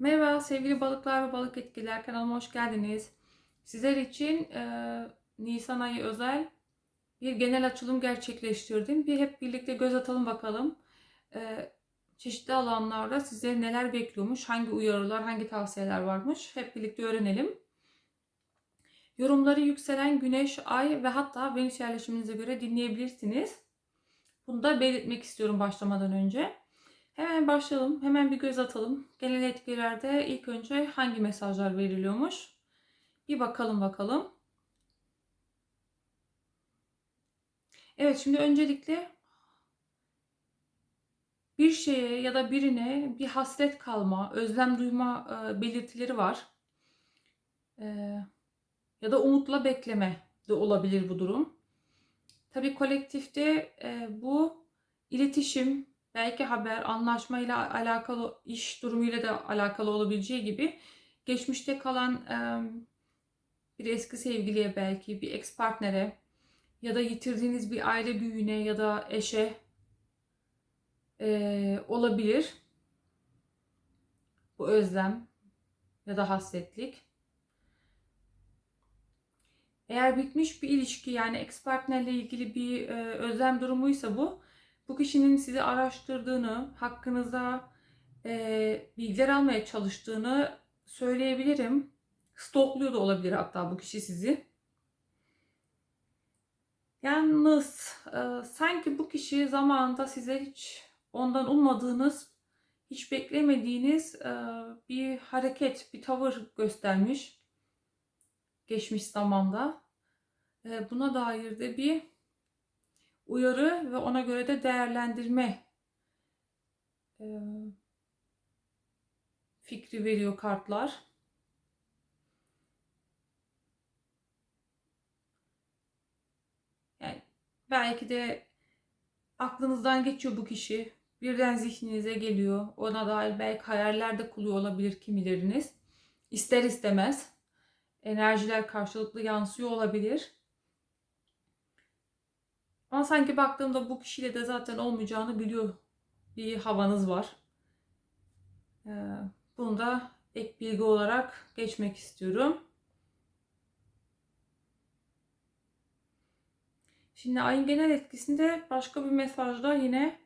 Merhaba sevgili balıklar ve balık etkiler kanalıma hoş geldiniz. Sizler için e, Nisan ayı özel bir genel açılım gerçekleştirdim. Bir hep birlikte göz atalım bakalım. E, çeşitli alanlarda sizleri neler bekliyormuş, hangi uyarılar, hangi tavsiyeler varmış hep birlikte öğrenelim. Yorumları yükselen güneş, ay ve hatta Venüs yerleşiminize göre dinleyebilirsiniz. Bunu da belirtmek istiyorum başlamadan önce. Hemen başlayalım. Hemen bir göz atalım. Genel etkilerde ilk önce hangi mesajlar veriliyormuş? Bir bakalım bakalım. Evet şimdi öncelikle bir şeye ya da birine bir hasret kalma, özlem duyma e, belirtileri var. E, ya da umutla bekleme de olabilir bu durum. Tabii kolektifte e, bu iletişim, belki haber, anlaşmayla alakalı, iş durumuyla da alakalı olabileceği gibi geçmişte kalan bir eski sevgiliye belki, bir ex partnere ya da yitirdiğiniz bir aile büyüğüne ya da eşe olabilir. Bu özlem ya da hasretlik. Eğer bitmiş bir ilişki yani ex partnerle ilgili bir e, özlem durumuysa bu, bu kişinin sizi araştırdığını, hakkınızda e, bilgiler almaya çalıştığını söyleyebilirim. Stokluyor da olabilir hatta bu kişi sizi. Yalnız e, sanki bu kişi zamanında size hiç ondan ummadığınız, hiç beklemediğiniz e, bir hareket, bir tavır göstermiş geçmiş zamanda. E, buna dair de bir uyarı ve ona göre de değerlendirme e, fikri veriyor kartlar. Yani belki de aklınızdan geçiyor bu kişi. Birden zihninize geliyor. Ona dair belki hayallerde kuruyor olabilir kimileriniz. İster istemez enerjiler karşılıklı yansıyor olabilir. Ama sanki baktığımda bu kişiyle de zaten olmayacağını biliyor bir havanız var. Ee, bunu da ek bilgi olarak geçmek istiyorum. Şimdi ayın genel etkisinde başka bir mesajda yine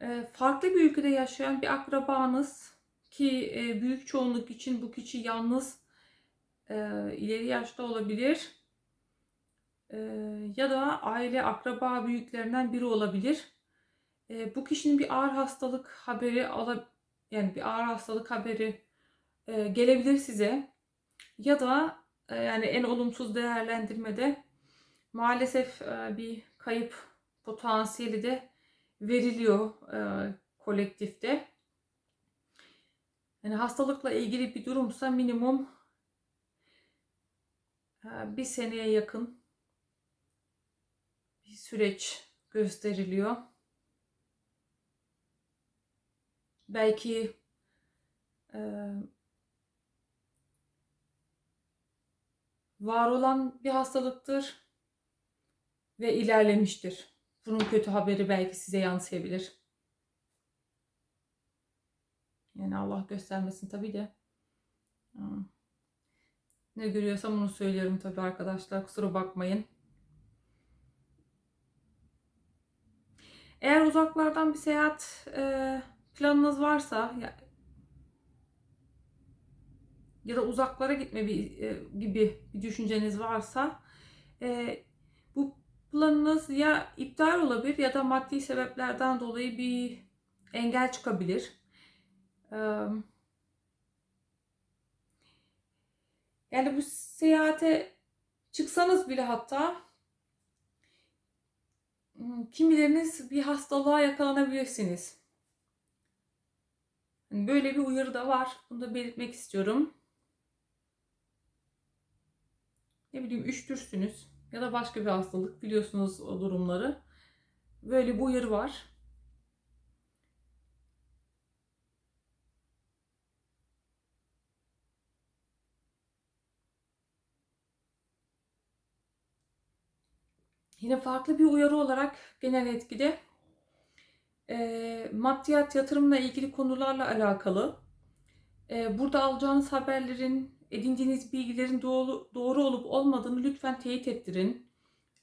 e, farklı bir ülkede yaşayan bir akrabanız ki e, büyük çoğunluk için bu kişi yalnız e, ileri yaşta olabilir ya da aile akraba büyüklerinden biri olabilir. Bu kişinin bir ağır hastalık haberi ala, yani bir ağır hastalık haberi gelebilir size ya da yani en olumsuz değerlendirmede maalesef bir kayıp potansiyeli de veriliyor kolektifte. Yani hastalıkla ilgili bir durumsa minimum bir seneye yakın süreç gösteriliyor. Belki e, var olan bir hastalıktır ve ilerlemiştir. Bunun kötü haberi belki size yansıyabilir. Yani Allah göstermesin tabii de. Ne görüyorsam onu söylüyorum tabii arkadaşlar. Kusura bakmayın. Eğer uzaklardan bir seyahat e, planınız varsa ya, ya da uzaklara gitme bir, e, gibi bir düşünceniz varsa e, bu planınız ya iptal olabilir ya da maddi sebeplerden dolayı bir engel çıkabilir. Evet Yani bu seyahate çıksanız bile hatta kimileriniz bir hastalığa yakalanabilirsiniz. Yani böyle bir uyarı da var. Bunu da belirtmek istiyorum. Ne bileyim üştürsünüz ya da başka bir hastalık biliyorsunuz o durumları. Böyle bir uyarı var. Yine farklı bir uyarı olarak genel etkide e, maddiyat yatırımla ilgili konularla alakalı Ee, burada alacağınız haberlerin, edindiğiniz bilgilerin doğru, doğru olup olmadığını lütfen teyit ettirin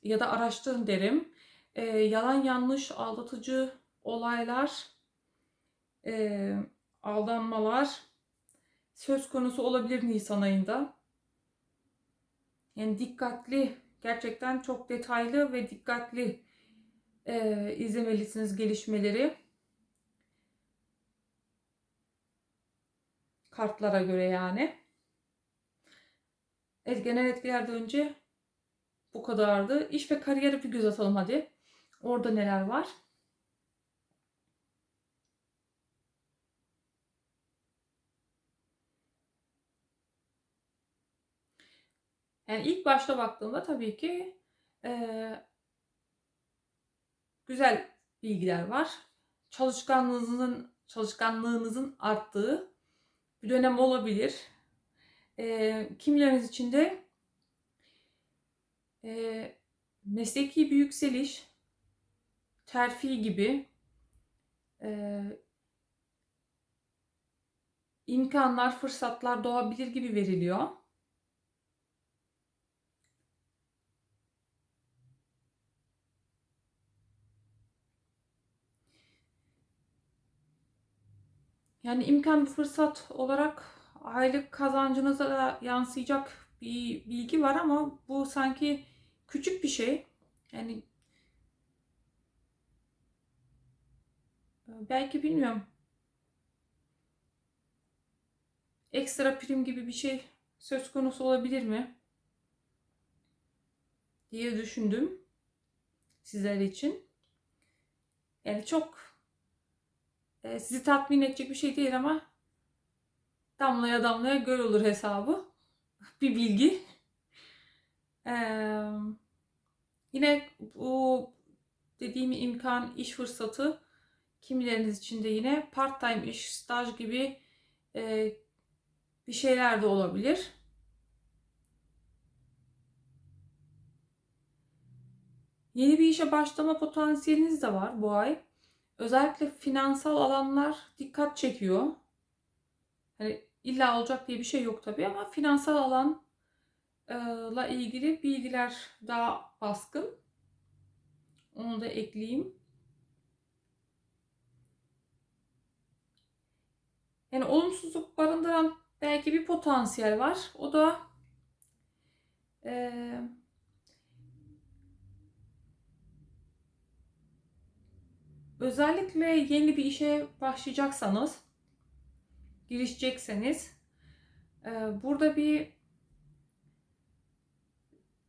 ya da araştırın derim. Ee, yalan yanlış, aldatıcı olaylar, e, aldanmalar söz konusu olabilir Nisan ayında. Yani dikkatli, gerçekten çok detaylı ve dikkatli e, izlemelisiniz gelişmeleri. Kartlara göre yani. Evet, genel etkilerden önce bu kadardı. İş ve kariyere bir göz atalım hadi. Orada neler var? Yani ilk başta baktığımda tabii ki e, güzel bilgiler var. Çalışkanlığınızın çalışkanlığınızın arttığı bir dönem olabilir. E, kimileriniz için de e, mesleki bir yükseliş, terfi gibi e, imkanlar, fırsatlar doğabilir gibi veriliyor. Yani imkan bir fırsat olarak aylık kazancınıza da yansıyacak bir bilgi var ama bu sanki küçük bir şey. Yani belki bilmiyorum. Ekstra prim gibi bir şey söz konusu olabilir mi? diye düşündüm sizler için. Yani çok e, sizi tatmin edecek bir şey değil ama damlaya damlaya göl olur hesabı. bir bilgi. Ee, yine bu dediğim imkan, iş fırsatı kimileriniz için de yine part time iş, staj gibi e, bir şeyler de olabilir. Yeni bir işe başlama potansiyeliniz de var bu ay. Özellikle finansal alanlar dikkat çekiyor. Hani illa olacak diye bir şey yok tabii ama finansal alanla ilgili bilgiler daha baskın. Onu da ekleyeyim. Yani olumsuzluk barındıran belki bir potansiyel var. O da özellikle yeni bir işe başlayacaksanız, girişecekseniz e, burada bir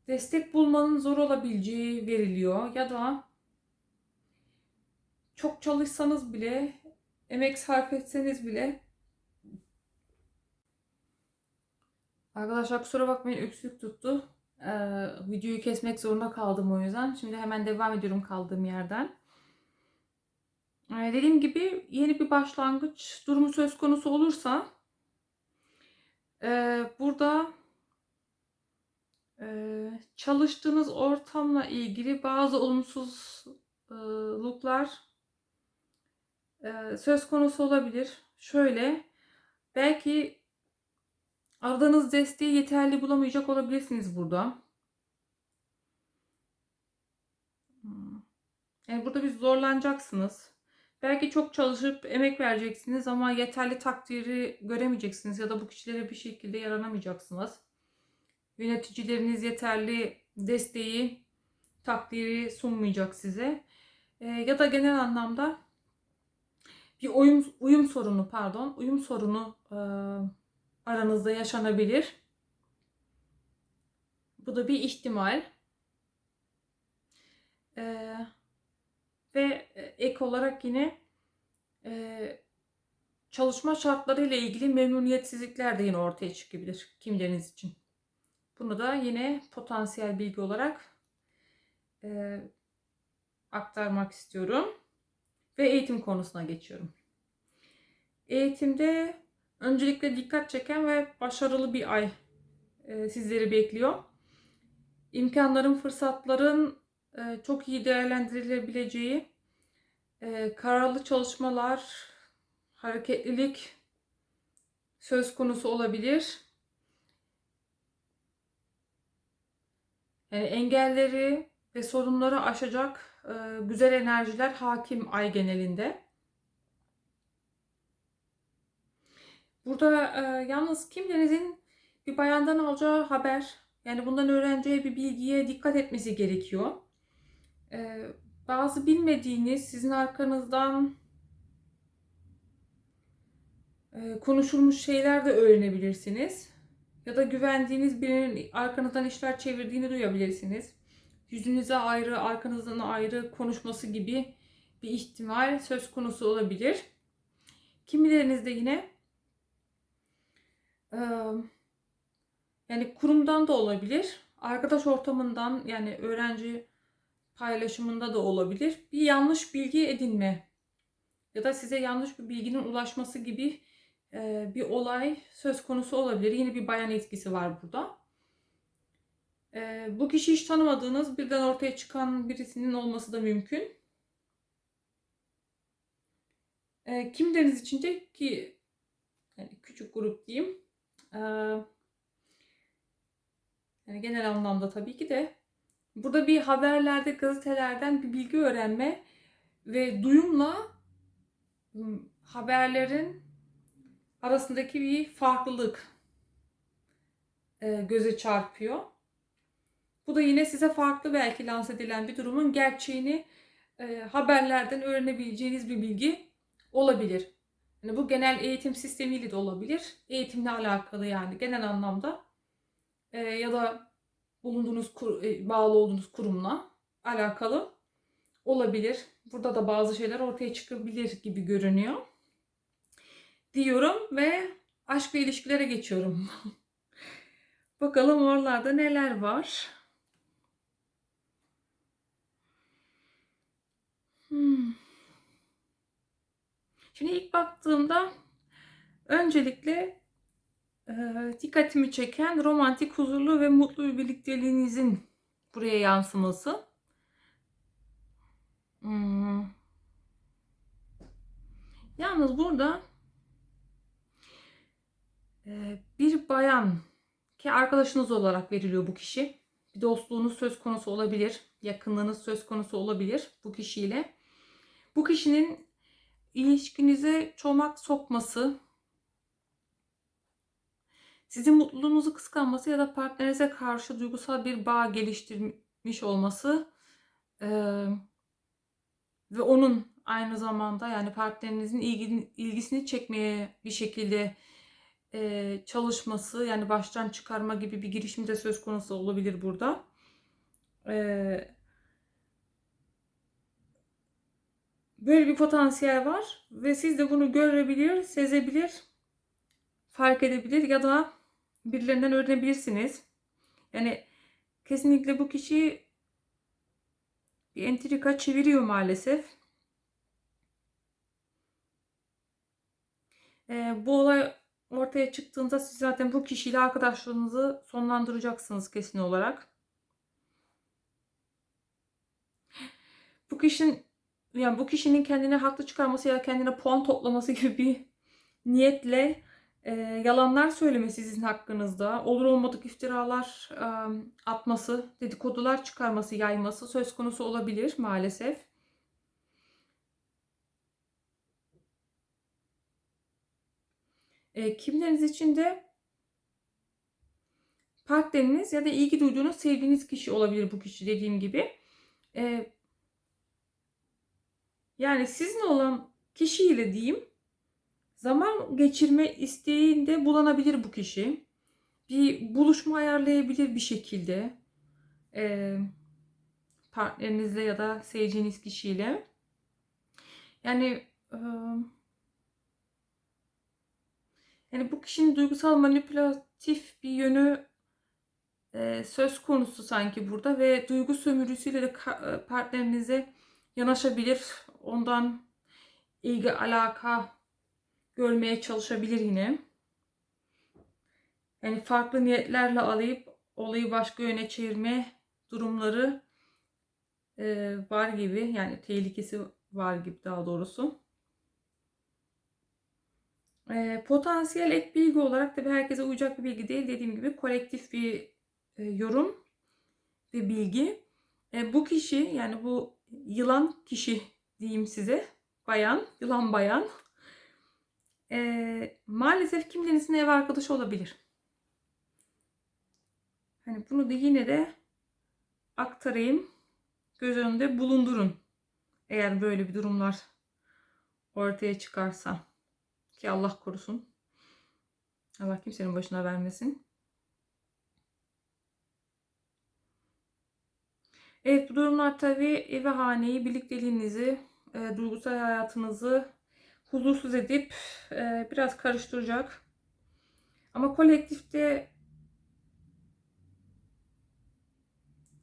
destek bulmanın zor olabileceği veriliyor ya da çok çalışsanız bile, emek sarf etseniz bile Arkadaşlar kusura bakmayın öksürük tuttu. Ee, videoyu kesmek zorunda kaldım o yüzden. Şimdi hemen devam ediyorum kaldığım yerden. Ee, dediğim gibi yeni bir başlangıç durumu söz konusu olursa e, burada e, çalıştığınız ortamla ilgili bazı olumsuzluklar e, söz konusu olabilir. Şöyle belki aradığınız desteği yeterli bulamayacak olabilirsiniz burada. Hmm. Yani burada bir zorlanacaksınız. Belki çok çalışıp emek vereceksiniz ama yeterli takdiri göremeyeceksiniz ya da bu kişilere bir şekilde yaranamayacaksınız. Yöneticileriniz yeterli desteği, takdiri sunmayacak size. E, ya da genel anlamda bir uyum, uyum sorunu pardon, uyum sorunu e, aranızda yaşanabilir. Bu da bir ihtimal. Ee, ve e, ek olarak yine e, çalışma şartları ile ilgili memnuniyetsizlikler de yine ortaya çıkabilir kimleriniz için. Bunu da yine potansiyel bilgi olarak e, aktarmak istiyorum. Ve eğitim konusuna geçiyorum. Eğitimde öncelikle dikkat çeken ve başarılı bir ay e, sizleri bekliyor. İmkanların, fırsatların e, çok iyi değerlendirilebileceği e, kararlı çalışmalar, hareketlilik söz konusu olabilir. Yani engelleri ve sorunları aşacak e, güzel enerjiler hakim ay genelinde. Burada e, yalnız kimlerinizin bir bayandan alacağı haber, yani bundan öğreneceği bir bilgiye dikkat etmesi gerekiyor. E, bazı bilmediğiniz sizin arkanızdan e, konuşulmuş şeyler de öğrenebilirsiniz. Ya da güvendiğiniz birinin arkanızdan işler çevirdiğini duyabilirsiniz. Yüzünüze ayrı, arkanızdan ayrı konuşması gibi bir ihtimal söz konusu olabilir. Kimilerinizde yine e, yani kurumdan da olabilir, arkadaş ortamından yani öğrenci paylaşımında da olabilir. Bir yanlış bilgi edinme ya da size yanlış bir bilginin ulaşması gibi e, bir olay söz konusu olabilir. Yine bir bayan etkisi var burada. E, bu kişi hiç tanımadığınız birden ortaya çıkan birisinin olması da mümkün. E, kimleriniz için de ki yani küçük grup diyeyim. Yani genel anlamda tabii ki de burada bir haberlerde, gazetelerden bir bilgi öğrenme ve duyumla haberlerin arasındaki bir farklılık göze çarpıyor. Bu da yine size farklı belki lanse edilen bir durumun gerçeğini haberlerden öğrenebileceğiniz bir bilgi olabilir. Yani bu genel eğitim sistemiyle de olabilir. Eğitimle alakalı yani genel anlamda ya da bulunduğunuz e, bağlı olduğunuz kurumla alakalı olabilir. Burada da bazı şeyler ortaya çıkabilir gibi görünüyor diyorum ve aşk ve ilişkilere geçiyorum. Bakalım oralarda neler var. Hmm. Şimdi ilk baktığımda öncelikle dikkatimi çeken romantik, huzurlu ve mutlu bir birlikteliğinizin buraya yansıması. Hmm. Yalnız burada bir bayan ki arkadaşınız olarak veriliyor bu kişi. Bir dostluğunuz söz konusu olabilir. Yakınlığınız söz konusu olabilir bu kişiyle. Bu kişinin ilişkinize çomak sokması, sizin mutluluğunuzu kıskanması ya da partnerinize karşı duygusal bir bağ geliştirmiş olması e, ve onun aynı zamanda yani partnerinizin ilgisini çekmeye bir şekilde e, çalışması yani baştan çıkarma gibi bir girişim de söz konusu olabilir burada. E, böyle bir potansiyel var ve siz de bunu görebilir, sezebilir, fark edebilir ya da birilerinden öğrenebilirsiniz. Yani kesinlikle bu kişi bir entrika çeviriyor maalesef. Ee, bu olay ortaya çıktığında siz zaten bu kişiyle arkadaşlığınızı sonlandıracaksınız kesin olarak. Bu kişinin yani bu kişinin kendine haklı çıkarması ya kendine puan toplaması gibi bir niyetle e, yalanlar söylemesi sizin hakkınızda, olur olmadık iftiralar e, atması, dedikodular çıkarması, yayması söz konusu olabilir maalesef. E, kimleriniz için de partneriniz ya da ilgi duyduğunuz, sevdiğiniz kişi olabilir bu kişi dediğim gibi. E, yani sizinle olan kişiyle diyeyim zaman geçirme isteğinde bulanabilir bu kişi. Bir buluşma ayarlayabilir bir şekilde. E, partnerinizle ya da sevdiğiniz kişiyle. Yani e, yani bu kişinin duygusal manipülatif bir yönü e, söz konusu sanki burada ve duygu sömürüsüyle de e, partnerinize yanaşabilir. Ondan ilgi alaka görmeye çalışabilir yine. Yani farklı niyetlerle alayıp olayı başka yöne çevirme durumları e, var gibi. Yani tehlikesi var gibi daha doğrusu. E, potansiyel ek bilgi olarak tabii herkese uyacak bir bilgi değil. Dediğim gibi kolektif bir e, yorum ve bilgi. E, bu kişi yani bu yılan kişi diyeyim size. Bayan, yılan bayan. E, maalesef kimlerinizin ev arkadaşı olabilir. Hani bunu da yine de aktarayım. Göz önünde bulundurun. Eğer böyle bir durumlar ortaya çıkarsa. Ki Allah korusun. Allah kimsenin başına vermesin. Evet bu durumlar tabii evi haneyi, birlikteliğinizi, e, duygusal hayatınızı huzursuz edip e, biraz karıştıracak. Ama kolektifte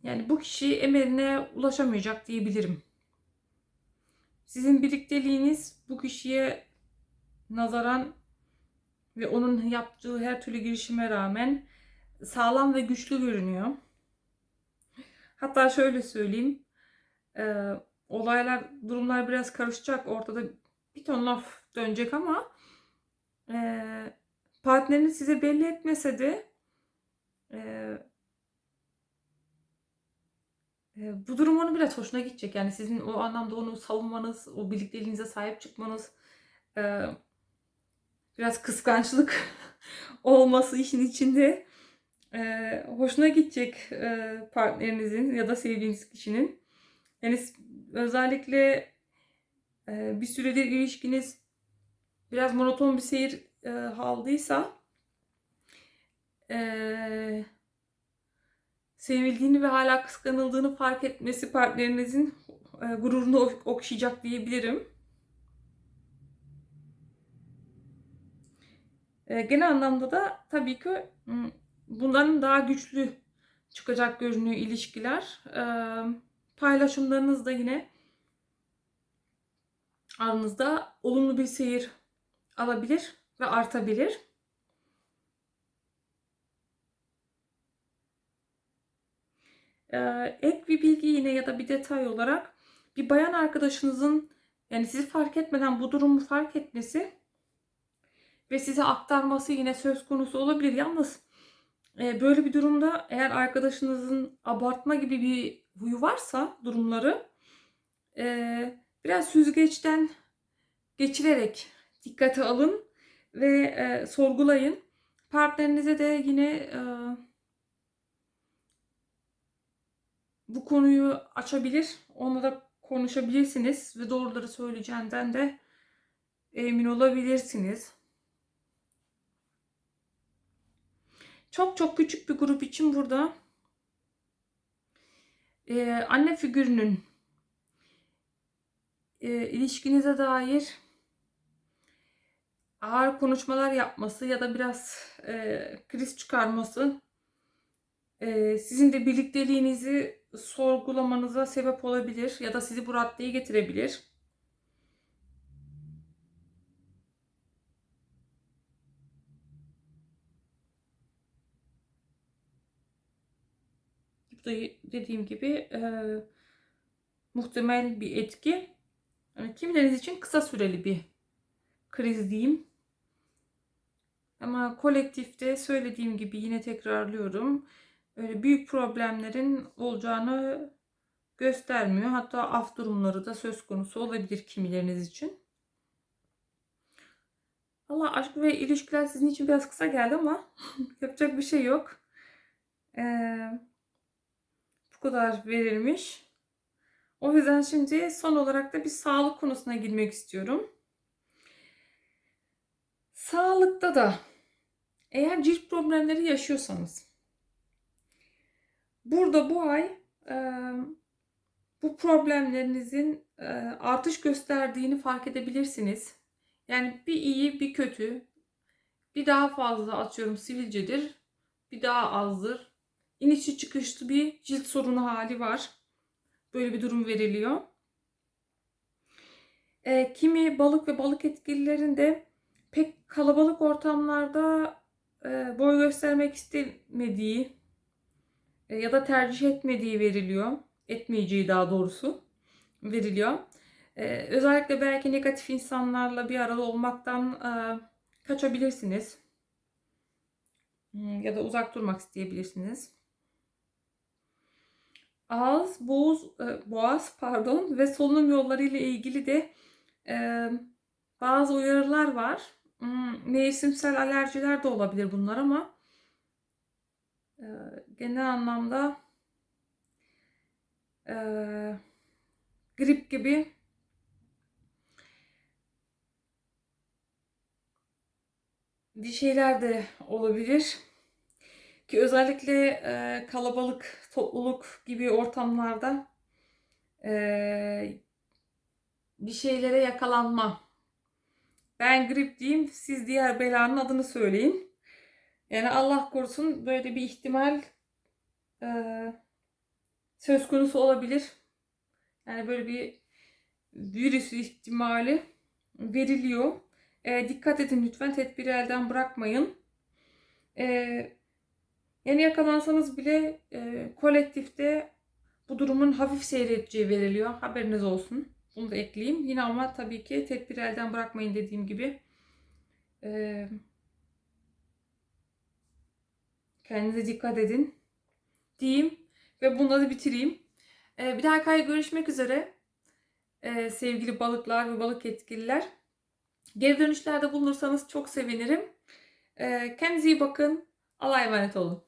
yani bu kişi emeline ulaşamayacak diyebilirim. Sizin birlikteliğiniz bu kişiye nazaran ve onun yaptığı her türlü girişime rağmen sağlam ve güçlü görünüyor. Hatta şöyle söyleyeyim. E, olaylar, durumlar biraz karışacak. Ortada bir ton laf dönecek ama e, partneriniz size belli etmese de e, e, bu durum onun biraz hoşuna gidecek. Yani sizin o anlamda onu savunmanız, o birlikteliğinize sahip çıkmanız, e, biraz kıskançlık olması işin içinde e, hoşuna gidecek e, partnerinizin ya da sevdiğiniz kişinin. Yani özellikle e, bir süredir ilişkiniz biraz monoton bir seyir e, aldıysa e, sevildiğini ve hala kıskanıldığını fark etmesi partnerinizin e, gururunu okşayacak diyebilirim. E, genel anlamda da tabii ki bunların daha güçlü çıkacak görünüyor ilişkiler. E, paylaşımlarınız da yine aranızda olumlu bir seyir alabilir ve artabilir. Ee, ek bir bilgi yine ya da bir detay olarak bir bayan arkadaşınızın yani sizi fark etmeden bu durumu fark etmesi ve size aktarması yine söz konusu olabilir. Yalnız e, böyle bir durumda eğer arkadaşınızın abartma gibi bir huyu varsa durumları e, biraz süzgeçten geçirerek dikkate alın ve e, sorgulayın. Partnerinize de yine e, bu konuyu açabilir. Onunla da konuşabilirsiniz ve doğruları söyleyeceğinden de emin olabilirsiniz. Çok çok küçük bir grup için burada e, anne figürünün e, ilişkinize dair ağır konuşmalar yapması ya da biraz e, kriz çıkarması e, sizin de birlikteliğinizi sorgulamanıza sebep olabilir ya da sizi bu raddeye getirebilir. Bu da dediğim gibi e, muhtemel bir etki. Yani kimileriniz için kısa süreli bir kriz diyeyim. Ama kolektifte söylediğim gibi yine tekrarlıyorum. Öyle büyük problemlerin olacağını göstermiyor. Hatta af durumları da söz konusu olabilir kimileriniz için. Allah aşk ve ilişkiler sizin için biraz kısa geldi ama yapacak bir şey yok. Ee, bu kadar verilmiş. O yüzden şimdi son olarak da bir sağlık konusuna girmek istiyorum. Sağlıkta da eğer cilt problemleri yaşıyorsanız burada bu ay e, bu problemlerinizin e, artış gösterdiğini fark edebilirsiniz. Yani bir iyi bir kötü bir daha fazla atıyorum sivilcedir bir daha azdır. İnişli çıkışlı bir cilt sorunu hali var. Böyle bir durum veriliyor. E, kimi balık ve balık etkililerinde pek kalabalık ortamlarda e, boy göstermek istemediği e, ya da tercih etmediği veriliyor. Etmeyeceği daha doğrusu veriliyor. E, özellikle belki negatif insanlarla bir arada olmaktan e, kaçabilirsiniz. Hmm, Ya da uzak durmak isteyebilirsiniz. Ağız, boğaz, e, boğaz pardon ve solunum yolları ile ilgili de e, bazı uyarılar var. Hmm, Mevsimsel alerjiler de olabilir bunlar ama e, genel anlamda e, grip gibi bir şeyler de olabilir. Ki özellikle e, kalabalık, topluluk gibi ortamlarda e, bir şeylere yakalanma. Ben grip diyeyim, siz diğer belanın adını söyleyin. Yani Allah korusun böyle bir ihtimal e, söz konusu olabilir. Yani böyle bir virüs ihtimali veriliyor. E, dikkat edin lütfen, tedbiri elden bırakmayın. E, yani yakalansanız bile e, kolektifte bu durumun hafif seyredeceği veriliyor. Haberiniz olsun. Bunu da ekleyeyim. Yine ama tabii ki tedbiri elden bırakmayın dediğim gibi. E, kendinize dikkat edin diyeyim ve bununla da bitireyim. E, bir dahaki ay görüşmek üzere. E, sevgili balıklar ve balık yetkililer. Geri dönüşlerde bulunursanız çok sevinirim. E, kendinize iyi bakın. Allah'a emanet olun.